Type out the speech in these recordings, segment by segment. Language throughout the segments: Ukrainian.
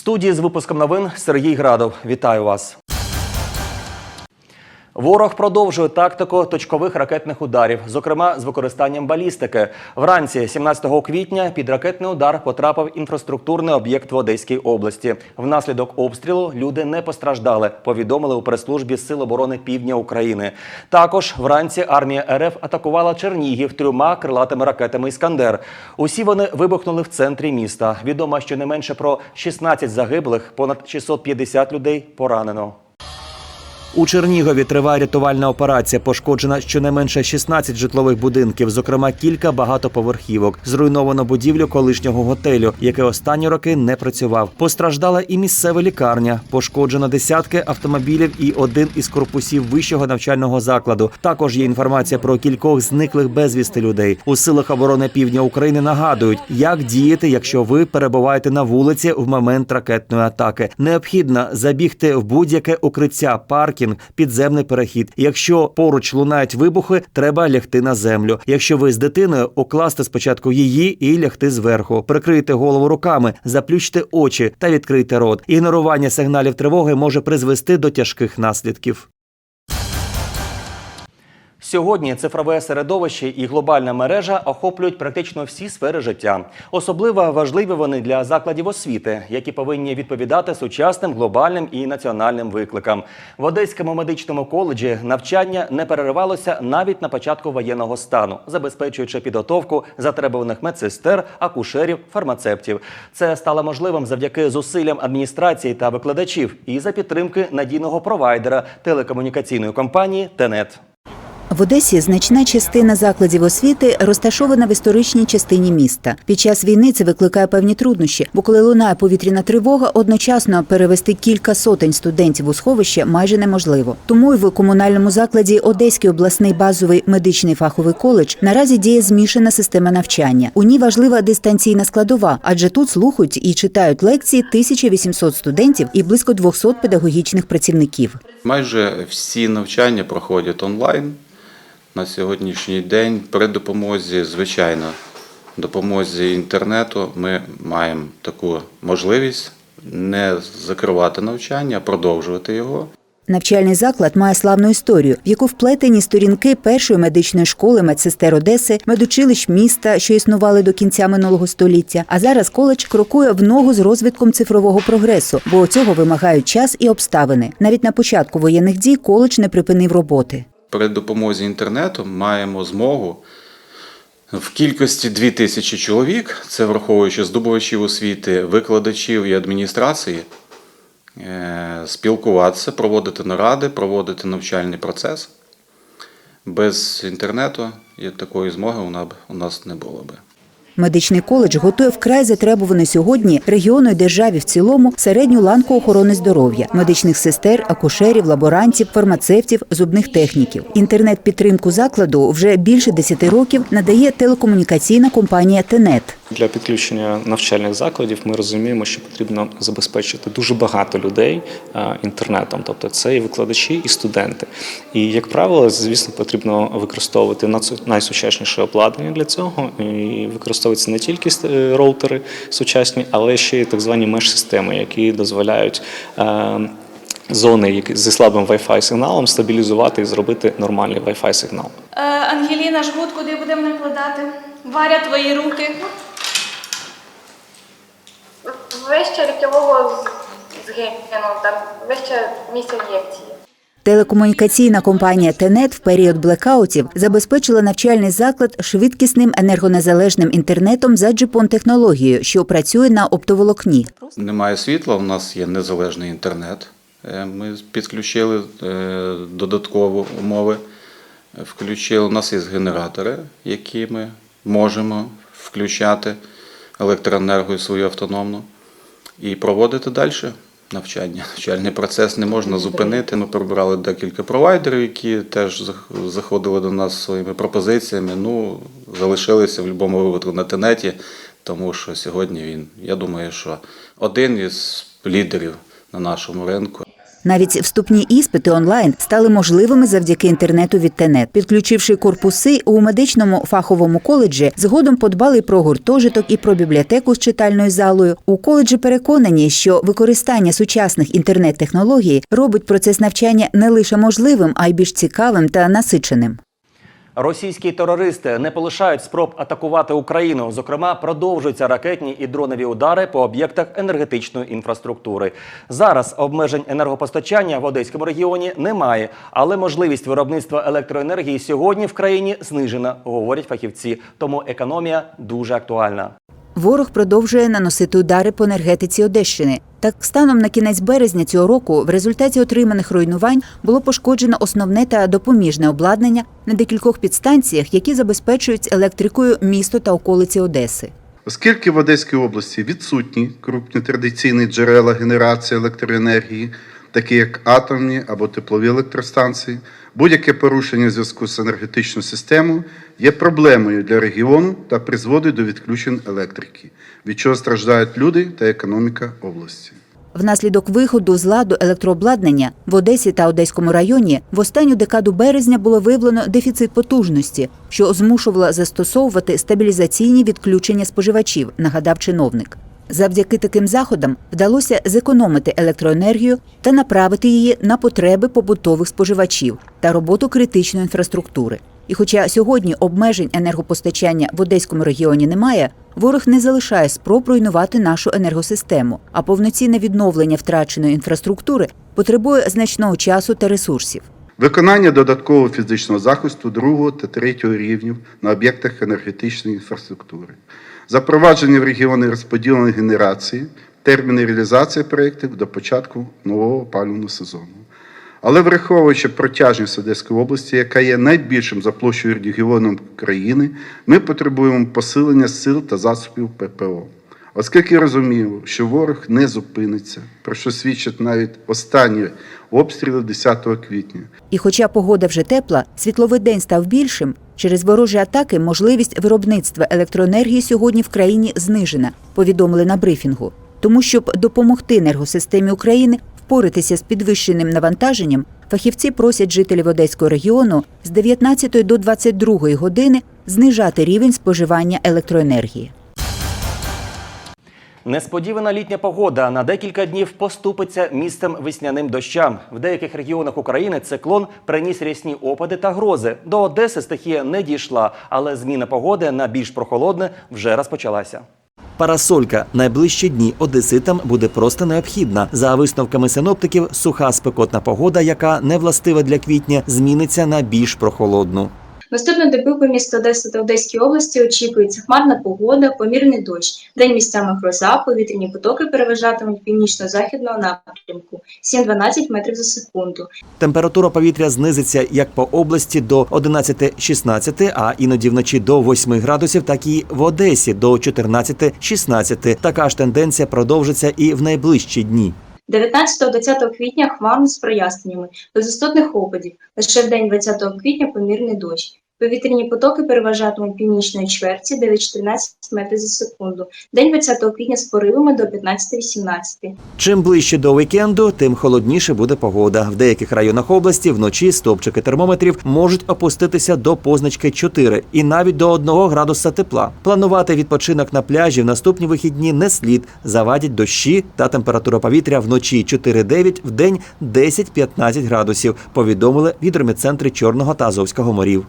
студії з випуском новин Сергій Градов. Вітаю вас. Ворог продовжує тактику точкових ракетних ударів, зокрема з використанням балістики. Вранці 17 квітня під ракетний удар потрапив інфраструктурний об'єкт в Одеській області. Внаслідок обстрілу люди не постраждали. Повідомили у прес-службі Сил оборони Півдня України. Також вранці армія РФ атакувала Чернігів трьома крилатими ракетами Іскандер. Усі вони вибухнули в центрі міста. Відомо, що не менше про 16 загиблих, понад 650 людей поранено. У Чернігові триває рятувальна операція. Пошкоджена щонайменше 16 житлових будинків, зокрема кілька багатоповерхівок. Зруйновано будівлю колишнього готелю, який останні роки не працював. Постраждала і місцева лікарня. Пошкоджено десятки автомобілів і один із корпусів вищого навчального закладу. Також є інформація про кількох зниклих безвісти людей. У силах оборони півдня України нагадують, як діяти, якщо ви перебуваєте на вулиці в момент ракетної атаки. Необхідно забігти в будь-яке укриття, паркінг, підземний перехід. Якщо поруч лунають вибухи, треба лягти на землю. Якщо ви з дитиною, укласти спочатку її і лягти зверху. Прикрийте голову руками, заплющте очі та відкрийте рот. Ігнорування сигналів тривоги може призвести до тяжких наслідків. Сьогодні цифрове середовище і глобальна мережа охоплюють практично всі сфери життя. Особливо важливі вони для закладів освіти, які повинні відповідати сучасним глобальним і національним викликам. В Одеському медичному коледжі навчання не переривалося навіть на початку воєнного стану, забезпечуючи підготовку затребуваних медсестер, акушерів, фармацевтів. Це стало можливим завдяки зусиллям адміністрації та викладачів і за підтримки надійного провайдера телекомунікаційної компанії ТЕНЕТ. В Одесі значна частина закладів освіти розташована в історичній частині міста. Під час війни це викликає певні труднощі, бо коли лунає повітряна тривога, одночасно перевести кілька сотень студентів у сховище майже неможливо. Тому й в комунальному закладі Одеський обласний базовий медичний фаховий коледж наразі діє змішана система навчання. У ній важлива дистанційна складова, адже тут слухають і читають лекції 1800 студентів і близько 200 педагогічних працівників. Майже всі навчання проходять онлайн на сьогоднішній день. При допомозі, звичайно, допомозі інтернету ми маємо таку можливість не закривати навчання, а продовжувати його. Навчальний заклад має славну історію, в яку вплетені сторінки першої медичної школи медсестер Одеси, медучилищ міста, що існували до кінця минулого століття. А зараз коледж крокує в ногу з розвитком цифрового прогресу, бо цього вимагають час і обставини. Навіть на початку воєнних дій коледж не припинив роботи. При допомозі інтернету маємо змогу в кількості 2000 чоловік, це враховуючи здобувачів освіти, викладачів і адміністрації, е, спілкуватися, проводити наради, проводити навчальний процес. Без інтернету і такої змоги у нас- не було би. Медичний коледж готує вкрай затребуване сьогодні регіону і державі в цілому середню ланку охорони здоров'я, медичних сестер, акушерів, лаборантів, фармацевтів, зубних техніків. Інтернет-підтримку закладу вже більше 10 років надає телекомунікаційна компанія ТЕНЕТ. Для підключення навчальних закладів ми розуміємо, що потрібно забезпечити дуже багато людей е, інтернетом, тобто це і викладачі, і студенти. І як правило, звісно, потрібно використовувати найсучасніше обладнання для цього. І використовуються не тільки е, роутери сучасні, але ще й так звані меш-системи, які дозволяють. е, Зони які- зі слабим Wi-Fi сигналом стабілізувати і зробити нормальний Wi-Fi сигнал. Е, Ангеліна, жгут куди будемо накладати? Варя, твої руки. Вище ліктьового згину, там вище місця ін'єкції. Телекомунікаційна компанія ТЕНЕТ в період блекаутів забезпечила навчальний заклад швидкісним енергонезалежним інтернетом за джипон-технологією, що працює на оптоволокні. Немає світла, у нас є незалежний інтернет. Е, Ми підключили е, додаткові умови. Включили, у нас є генератори, які ми можемо включати електроенергію свою автономну і проводити далі навчання. Навчальний процес не можна зупинити. Ми прибрали декілька провайдерів, які теж зах- заходили до нас своїми пропозиціями. Ну, залишилися в будь-якому випадку на тенеті, тому що сьогодні він, я думаю, що один із лідерів на нашому ринку. Навіть вступні іспити онлайн стали можливими завдяки інтернету від ТЕНЕТ. Підключивши корпуси у медичному фаховому коледжі, згодом подбали про гуртожиток і про бібліотеку з читальною залою. У коледжі переконані, що використання сучасних інтернет-технологій робить процес навчання не лише можливим, а й більш цікавим та насиченим. Російські терористи не полишають спроб атакувати Україну. Зокрема, продовжуються ракетні і дронові удари по об'єктах енергетичної інфраструктури. Зараз обмежень енергопостачання в Одеському регіоні немає, але можливість виробництва електроенергії сьогодні в країні знижена, говорять фахівці. Тому економія дуже актуальна. Ворог продовжує наносити удари по енергетиці Одещини. Так, станом на кінець березня цього року, в результаті отриманих руйнувань було пошкоджено основне та допоміжне обладнання на декількох підстанціях, які забезпечують електрикою місто та околиці Одеси. Оскільки в Одеській області відсутні крупні традиційні джерела генерації електроенергії, такі як атомні або теплові електростанції, будь-яке порушення зв'язку з енергетичною системою є проблемою для регіону та призводить до відключень електрики, від чого страждають люди та економіка області. Внаслідок виходу з ладу електрообладнання в Одесі та Одеському районі в останню декаду березня було виявлено дефіцит потужності, що змушувало застосовувати стабілізаційні відключення споживачів, нагадав чиновник. Завдяки таким заходам вдалося зекономити електроенергію та направити її на потреби побутових споживачів та роботу критичної інфраструктури. І хоча сьогодні обмежень енергопостачання в Одеському регіоні немає, ворог не залишає спроб руйнувати нашу енергосистему, а повноцінне відновлення втраченої інфраструктури потребує значного часу та ресурсів. Виконання додаткового фізичного захисту другого та третього рівнів на об'єктах енергетичної інфраструктури, запровадження в регіони розподіленої генерації, терміни реалізації проєктів до початку нового опалювального сезону. Але враховуючи протяжність Одеської області, яка є найбільшим за площею регіоном країни, ми потребуємо посилення сил та засобів ППО. Оскільки розумію, що ворог не зупиниться, про що свідчать навіть останні обстріли 10 квітня. І хоча погода вже тепла, світловий день став більшим. Через ворожі атаки можливість виробництва електроенергії сьогодні в країні знижена, повідомили на брифінгу. Тому, щоб допомогти енергосистемі України впоратися з підвищеним навантаженням, фахівці просять жителів Одеського регіону з 19 до 22 години знижати рівень споживання електроенергії. Несподівана літня погода на декілька днів поступиться місцем весняним дощам. В деяких регіонах України циклон приніс рясні опади та грози. До Одеси стихія не дійшла, але зміна погоди на більш прохолодне вже розпочалася. Парасолька найближчі дні одеситам буде просто необхідна. За висновками синоптиків, суха спекотна погода, яка не властива для квітня, зміниться на більш прохолодну. Наступну добу по місту Одеси та Одеській області очікується хмарна погода, помірний дощ. День місцями гроза, повітряні потоки переважатимуть північно-західного напрямку 7-12 метрів за секунду. Температура повітря знизиться як по області до 11-16, а іноді вночі до 8 градусів, так і в Одесі до 14-16. Така ж тенденція продовжиться і в найближчі дні. 19-20 квітня хмарно з проясненнями, без істотних опадів. Лише в день 20 квітня помірний дощ. Повітряні потоки переважатимуть північної чверті 9-14 метрів за секунду. День 20 квітня з поривами до 15-18. Чим ближче до вікенду, тим холодніше буде погода. В деяких районах області вночі стопчики термометрів можуть опуститися до позначки 4 і навіть до 1 градуса тепла. Планувати відпочинок на пляжі в наступні вихідні не слід. Завадять дощі та температура повітря вночі 4-9, в день 10-15 градусів. Повідомили в гідрометцентрі Чорного та Азовського морів.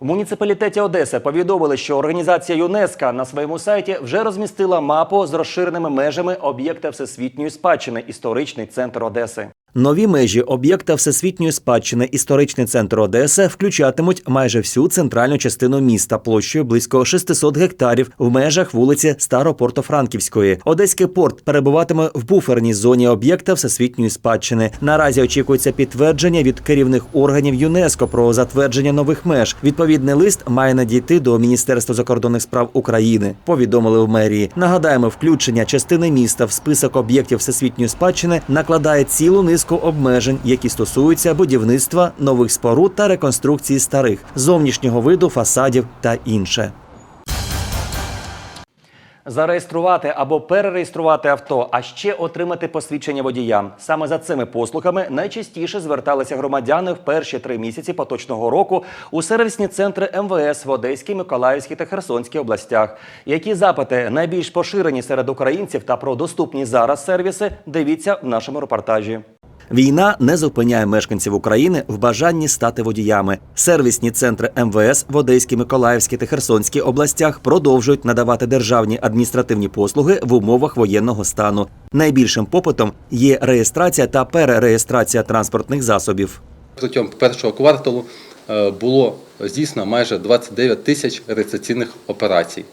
В муніципалітеті Одеси повідомили, що організація ЮНЕСКО на своєму сайті вже розмістила мапу з розширеними межами об'єкта всесвітньої спадщини історичний центр Одеси. Нові межі об'єкта всесвітньої спадщини історичний центр Одеси включатимуть майже всю центральну частину міста площею близько 600 гектарів в межах вулиці Старопортофранківської. Одеський порт перебуватиме в буферній зоні об'єкта всесвітньої спадщини. Наразі очікується підтвердження від керівних органів ЮНЕСКО про затвердження нових меж. Відповідний лист має надійти до Міністерства закордонних справ України. Повідомили в мерії. Нагадаємо, включення частини міста в список об'єктів всесвітньої спадщини накладає цілу низку обмежень, які стосуються будівництва нових споруд та реконструкції старих, зовнішнього виду фасадів та інше. Зареєструвати або перереєструвати авто, а ще отримати посвідчення водія. Саме за цими послугами найчастіше зверталися громадяни в перші три місяці поточного року у сервісні центри МВС в Одеській, Миколаївській та Херсонській областях. Які запити найбільш поширені серед українців та про доступні зараз сервіси? Дивіться в нашому репортажі. Війна не зупиняє мешканців України в бажанні стати водіями. Сервісні центри МВС в Одеській, Миколаївській та Херсонській областях продовжують надавати державні адміністративні послуги в умовах воєнного стану. Найбільшим попитом є реєстрація та перереєстрація транспортних засобів. Протягом першого кварталу е, було здійснено майже 29 тисяч реєстраційних операцій.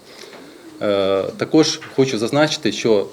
Е, Також хочу зазначити, що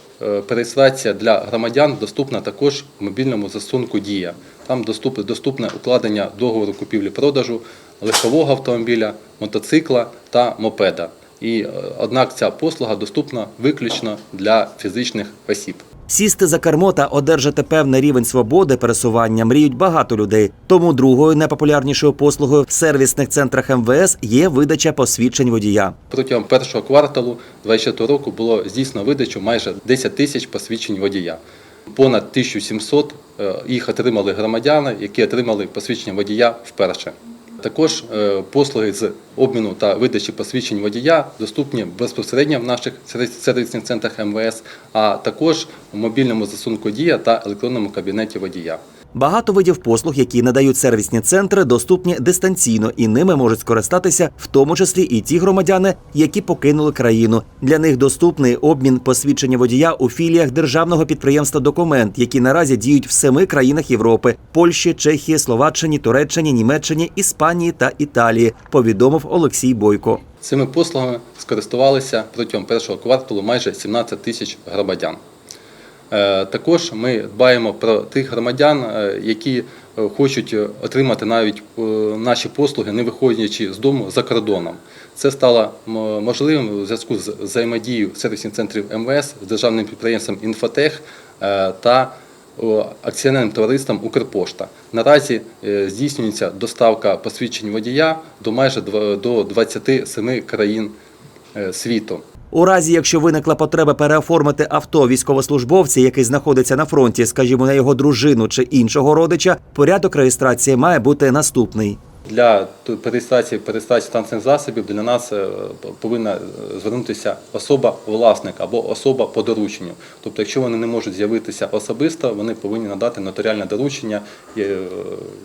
переєстрація для громадян доступна також в мобільному застосунку Дія. Там доступне укладення договору купівлі-продажу легкового автомобіля, мотоцикла та мопеда. І е, однак ця послуга доступна виключно для фізичних осіб. Сісти за кермо та одержати певний рівень свободи пересування мріють багато людей. Тому другою найпопулярнішою послугою в сервісних центрах МВС є видача посвідчень водія. Протягом першого кварталу 2024 року було здійснено видачу майже 10 тисяч посвідчень водія. Понад 1700 е, їх отримали громадяни, які отримали посвідчення водія вперше. Також е, послуги з обміну та видачі посвідчень водія доступні безпосередньо в наших сервісних центрах МВС, а також в мобільному засунку Дія та електронному кабінеті водія. Багато видів послуг, які надають сервісні центри, доступні дистанційно, і ними можуть скористатися, в тому числі і ті громадяни, які покинули країну. Для них доступний обмін посвідчення водія у філіях державного підприємства Документ, які наразі діють в семи країнах Європи: Польщі, Чехії, Словаччині, Туреччині, Німеччині, Іспанії та Італії. Повідомив Олексій Бойко. Цими послугами скористувалися протягом першого кварталу майже 17 тисяч громадян. Е, Також ми дбаємо про тих громадян, е, які е, хочуть отримати навіть наші послуги, не виходячи з дому за кордоном. Це стало можливим у зв'язку з взаємодією сервісних центрів МВС з державним підприємством Інфотех та акціонерним товариством Укрпошта. Наразі здійснюється доставка посвідчень водія до майже до 27 країн світу. У разі, якщо виникла потреба переоформити авто військовослужбовця, який знаходиться на фронті, скажімо, на його дружину чи іншого родича, порядок реєстрації має бути наступний. Для перереєстрації перереєстрації транспортних засобів для нас е, повинна е, звернутися особа-власник або особа по дорученню. Тобто, якщо вони не можуть з'явитися особисто, вони повинні надати нотаріальне доручення е,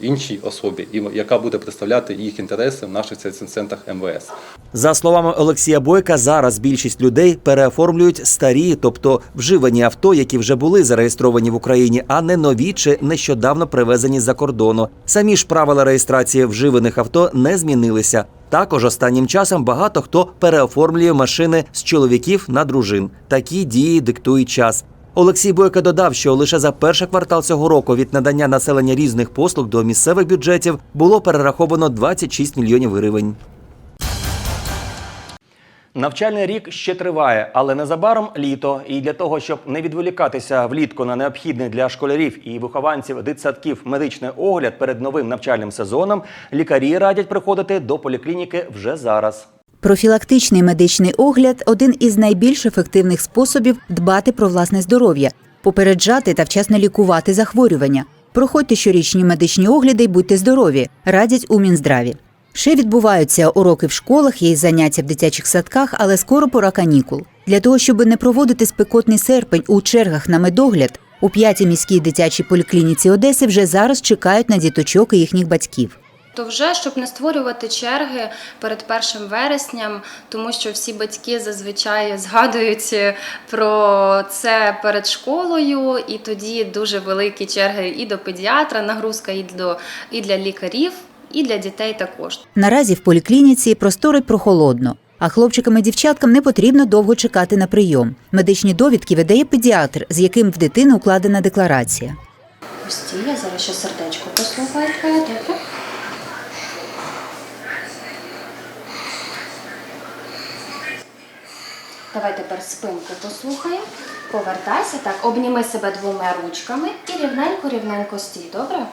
іншій особі, яка буде представляти їх інтереси в наших центрах МВС. За словами Олексія Бойка, зараз більшість людей переоформлюють старі, тобто вживані авто, які вже були зареєстровані в Україні, а не нові чи нещодавно привезені з-за кордону. Самі ж правила реєстрації вживаних авто не змінилися. Також останнім часом багато хто переоформлює машини з чоловіків на дружин. Такі дії диктують час. Олексій Бойко додав, що лише за перший квартал цього року від надання населення різних послуг до місцевих бюджетів було перераховано 26 мільйонів гривень. Навчальний рік ще триває, але незабаром літо. І для того, щоб не відволікатися влітку на необхідний для школярів і вихованців дитсадків медичний огляд перед новим навчальним сезоном, лікарі радять приходити до поліклініки вже зараз. Профілактичний медичний огляд один із найбільш ефективних способів дбати про власне здоров'я, попереджати та вчасно лікувати захворювання. Проходьте щорічні медичні огляди й будьте здорові, радять у Мінздраві. Ще відбуваються уроки в школах, є заняття в дитячих садках, але скоро пора канікул. Для того, щоб не проводити спекотний серпень у чергах на медогляд, у п'ятій міській дитячій поліклініці Одеси вже зараз чекають на діточок і їхніх батьків. То вже щоб не створювати черги перед першим вересням, тому що всі батьки зазвичай згадують е, про це перед школою, і тоді дуже великі черги і до педіатра, нагрузка і до і для лікарів, і для дітей також. Наразі в поліклініці просторо й прохолодно, а хлопчикам і дівчаткам не потрібно довго чекати на прийом. Медичні довідки видає педіатр, з яким в дитини укладена декларація. Ці, я зараз ще сердечко послухаю добре? Давай тепер спинку послухаємо. Повертайся так, обніми себе двома ручками і рівненько-рівненько стій, добре?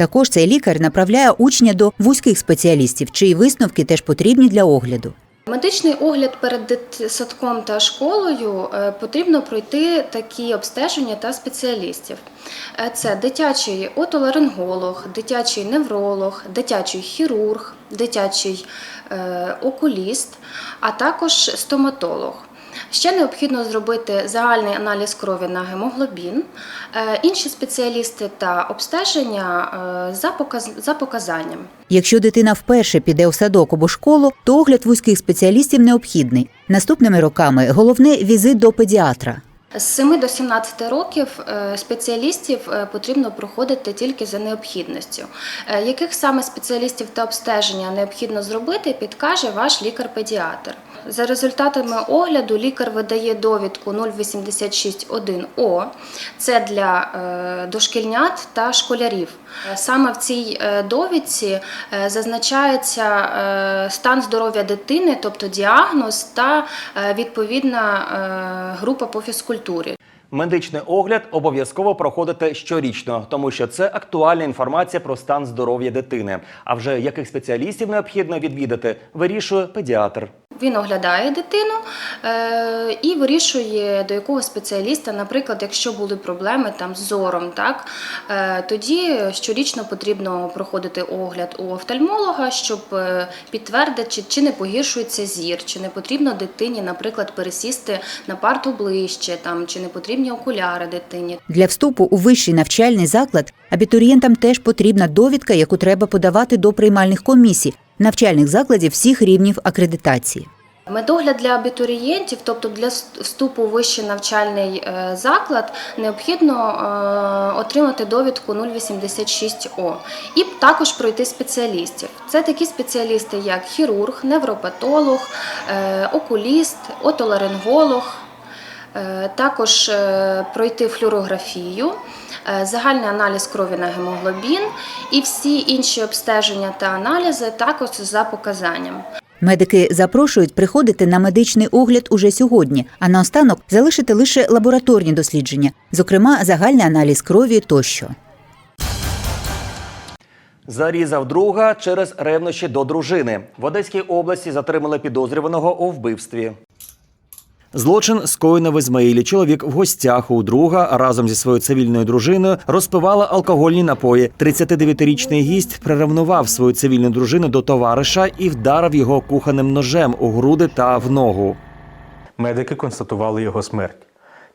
Також цей лікар направляє учня до вузьких спеціалістів, чиї висновки теж потрібні для огляду. Медичний огляд перед дитсадком та школою е, потрібно пройти такі обстеження та спеціалістів. Е, Це дитячий отоларинголог, дитячий невролог, дитячий хірург, дитячий е, окуліст, а також стоматолог. Ще необхідно зробити загальний аналіз крові на гемоглобін, е, інші спеціалісти та обстеження е, за показ- за показанням. Якщо дитина вперше піде у садок або школу, то огляд вузьких спеціалістів необхідний. Наступними роками головне візит до педіатра. З 7 до 17 років е, спеціалістів е, потрібно проходити тільки за необхідністю. Е, Яких саме спеціалістів та обстеження необхідно зробити, підкаже ваш лікар-педіатр. За результатами огляду лікар видає довідку 0861О. Це для дошкільнят та школярів. Саме в цій довідці зазначається стан здоров'я дитини, тобто діагноз та відповідна група по фізкультурі. Медичний огляд обов'язково проходити щорічно, тому що це актуальна інформація про стан здоров'я дитини. А вже яких спеціалістів необхідно відвідати, вирішує педіатр. Він оглядає дитину е, і вирішує до якого спеціаліста, наприклад, якщо були проблеми там з зором, так е, тоді щорічно потрібно проходити огляд у офтальмолога, щоб е, підтвердити, чи, чи не погіршується зір, чи не потрібно дитині, наприклад, пересісти на парту ближче, там чи не потрібні окуляри дитині. Для вступу у вищий навчальний заклад абітурієнтам теж потрібна довідка, яку треба подавати до приймальних комісій навчальних закладів всіх рівнів акредитації. Медогляд для абітурієнтів, тобто для вступу у вищий навчальний е, заклад, необхідно е, отримати довідку 086О і також пройти спеціалістів. Це такі спеціалісти, як хірург, невропатолог, е, окуліст, отоларинголог. Також пройти флюорографію, загальний аналіз крові на гемоглобін і всі інші обстеження та аналізи також за показанням. Медики запрошують приходити на медичний огляд уже сьогодні, а наостанок залишити лише лабораторні дослідження, зокрема загальний аналіз крові тощо. Зарізав друга через ревнощі до дружини. В Одеській області затримали підозрюваного у вбивстві. Злочин скоєно в Ізмаїлі. Чоловік в гостях у друга разом зі своєю цивільною дружиною розпивала алкогольні напої. 39-річний гість приревнував свою цивільну дружину до товариша і вдарив його кухонним ножем у груди та в ногу. Медики констатували його смерть.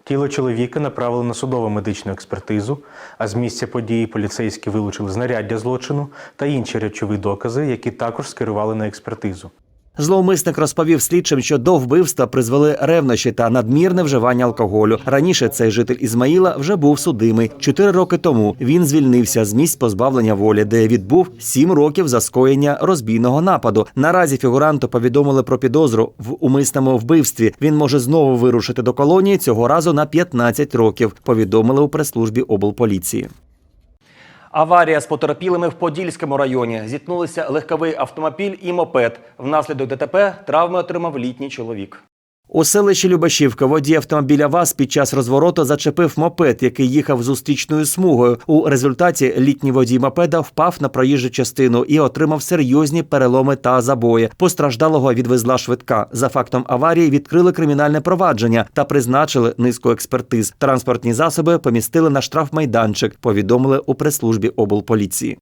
Тіло чоловіка направили на судову медичну експертизу, а з місця події поліцейські вилучили знаряддя злочину та інші речові докази, які також скерували на експертизу. Зловмисник розповів слідчим, що до вбивства призвели ревнощі та надмірне вживання алкоголю. Раніше цей житель Ізмаїла вже був судимий. Чотири роки тому він звільнився з місць позбавлення волі, де відбув сім років за скоєння розбійного нападу. Наразі фігуранту повідомили про підозру в умисному вбивстві. Він може знову вирушити до колонії цього разу на 15 років. Повідомили у прес-службі облполіції. Аварія з потерпілими в Подільському районі. Зіткнулися легковий автомобіль і мопед. Внаслідок ДТП травми отримав літній чоловік. У селищі Любашівка водій автомобіля ВАЗ під час розвороту зачепив мопед, який їхав зустрічною смугою. У результаті літній водій мопеда впав на проїжджу частину і отримав серйозні переломи та забої. Постраждалого відвезла швидка. За фактом аварії відкрили кримінальне провадження та призначили низку експертиз. Транспортні засоби помістили на штрафмайданчик. Повідомили у прес-службі облполіції.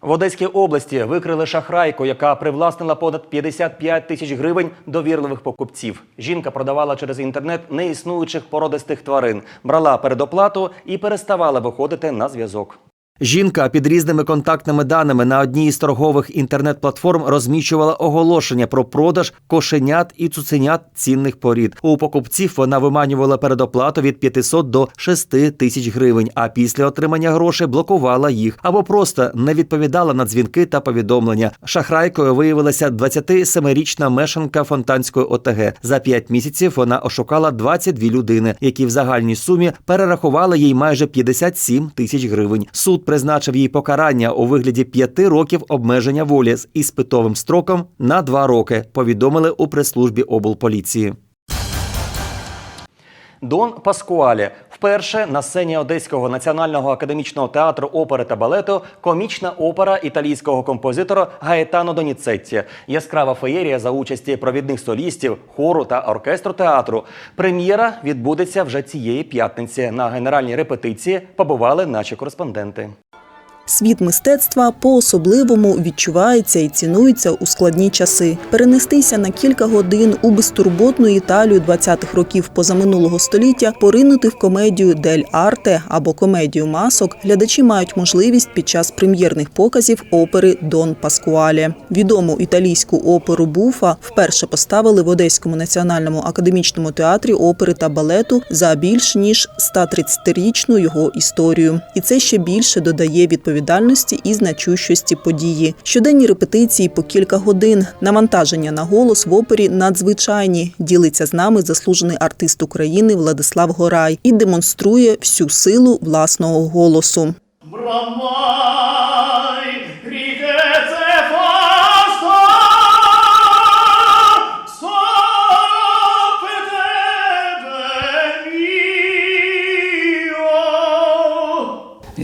В Одеській області викрили шахрайку, яка привласнила понад 55 тисяч гривень довірливих покупців. Жінка продавала через інтернет неіснуючих породистих тварин, брала передоплату і переставала виходити на зв'язок. Жінка під різними контактними даними на одній із торгових інтернет-платформ розміщувала оголошення про продаж кошенят і цуценят цінних порід. У покупців вона виманювала передоплату від 500 до 6 тисяч гривень, а після отримання грошей блокувала їх або просто не відповідала на дзвінки та повідомлення. Шахрайкою виявилася 27-річна мешанка Фонтанської ОТГ. За 5 місяців вона ошукала 22 людини, які в загальній сумі перерахували їй майже 57 тисяч гривень. Суд призначив їй покарання у вигляді п'яти років обмеження волі з іспитовим строком на два роки. Повідомили у прес-службі облполіції. Дон Паскуалі Вперше на сцені Одеського національного академічного театру опери та балету комічна опера італійського композитора Гаетано Доніцетті. Яскрава феєрія за участі провідних солістів, хору та оркестру театру. Прем'єра відбудеться вже цієї п'ятниці. На генеральній репетиції побували наші кореспонденти. Світ мистецтва по-особливому відчувається і цінується у складні часи. Перенестися на кілька годин у безтурботну Італію 20-х років позаминулого століття, поринути в комедію Дель Арте або комедію масок глядачі мають можливість під час прем'єрних показів опери Дон Паскуале. Відому італійську оперу Буфа вперше поставили в Одеському національному академічному театрі опери та балету за більш ніж 130-річну його історію. І це ще більше додає відповідальності і значущості події. Щоденні репетиції по кілька годин. Навантаження на голос в опері надзвичайні. Ділиться з нами заслужений артист України Владислав Горай і демонструє всю силу власного голосу. Bramai,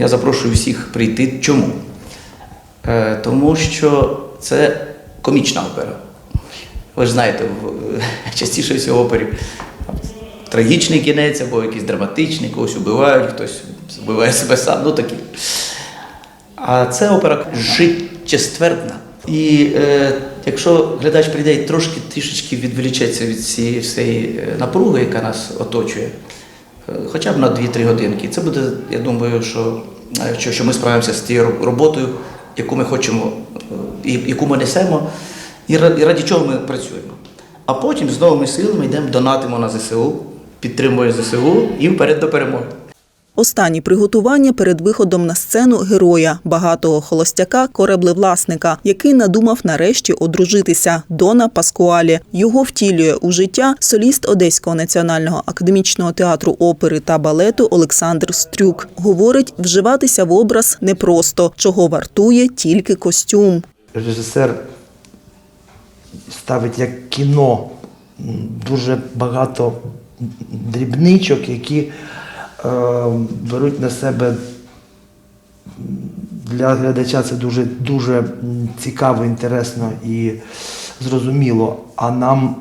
Я запрошую всіх прийти. Чому? Е, тому що це комічна опера. Ви ж знаєте, в, частіше всього опері трагічний кінець або якийсь драматичний, когось убивають, хтось вбиває себе сам, ну такі. А це опера життєствердна. І е, якщо глядач прийде і трошки трішечки відволічеться від цієї всієї е, напруги, яка нас оточує, е, хоча б на 2-3 годинки, це буде, я думаю, що, е, що, що ми справимося з тією роботою, яку ми хочемо, е, яку ми несемо, і раді чого ми працюємо. А потім з новими силами йдемо, донатимо на ЗСУ, підтримуємо ЗСУ і вперед до перемоги. Останні приготування перед виходом на сцену героя, багатого холостяка, кораблевласника, який надумав нарешті одружитися Дона Паскуалі. Його втілює у життя соліст Одеського національного академічного театру опери та балету Олександр Стрюк. Говорить, вживатися в образ непросто, чого вартує тільки костюм. режисер ставить як кіно дуже багато дрібничок, які беруть на себе для глядача це дуже, дуже цікаво, інтересно і зрозуміло. А нам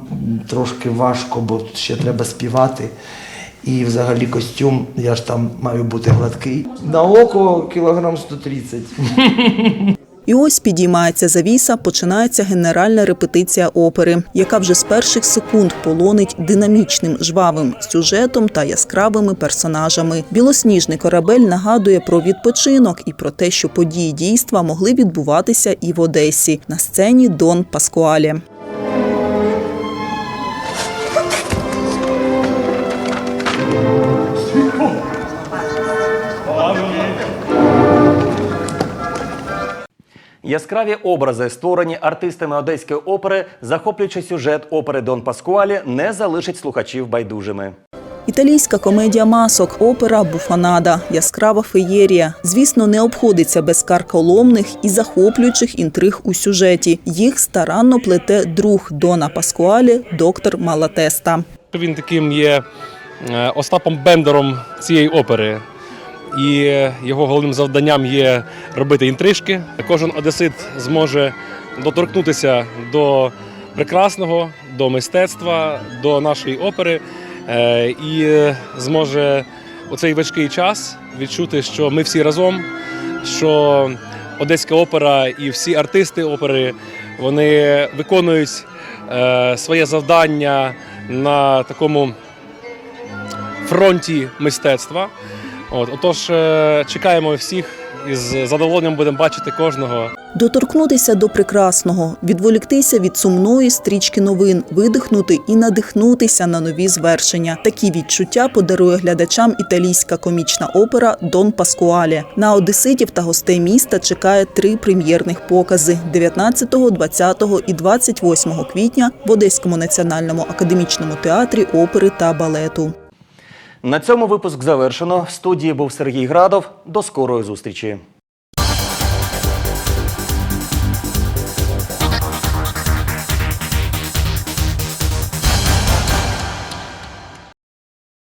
трошки важко, бо ще треба співати. І взагалі костюм, я ж там маю бути гладкий. На око кілограм 130. І ось підіймається завіса, починається генеральна репетиція опери, яка вже з перших секунд полонить динамічним жвавим сюжетом та яскравими персонажами. Білосніжний корабель нагадує про відпочинок і про те, що події дійства могли відбуватися і в Одесі на сцені Дон Паскуалі. Яскраві образи, створені артистами одеської опери, захоплюючи сюжет опери Дон Паскуалі, не залишить слухачів байдужими. Італійська комедія масок, опера Буфанада, яскрава феєрія. Звісно, не обходиться без карколомних і захоплюючих інтриг у сюжеті. Їх старанно плете друг Дона Паскуалі, доктор Малатеста. Він таким є е, Остапом Бендером цієї опери. І його головним завданням є робити інтрижки. Кожен одесит зможе доторкнутися до прекрасного, до мистецтва, до нашої опери е, і зможе у цей важкий час відчути, що ми всі разом, що Одеська опера і всі артисти опери вони виконують е, своє завдання на такому фронті мистецтва. От, отож, е, чекаємо всіх і з задоволенням будемо бачити кожного. Доторкнутися до прекрасного, відволіктися від сумної стрічки новин, видихнути і надихнутися на нові звершення. Такі відчуття подарує глядачам італійська комічна опера Дон Паскуалі. На одеситів та гостей міста чекає три прем'єрних покази 19, 20 і 28 квітня в Одеському національному академічному театрі опери та балету. На цьому випуск завершено. В студії був Сергій Градов. До скорої зустрічі.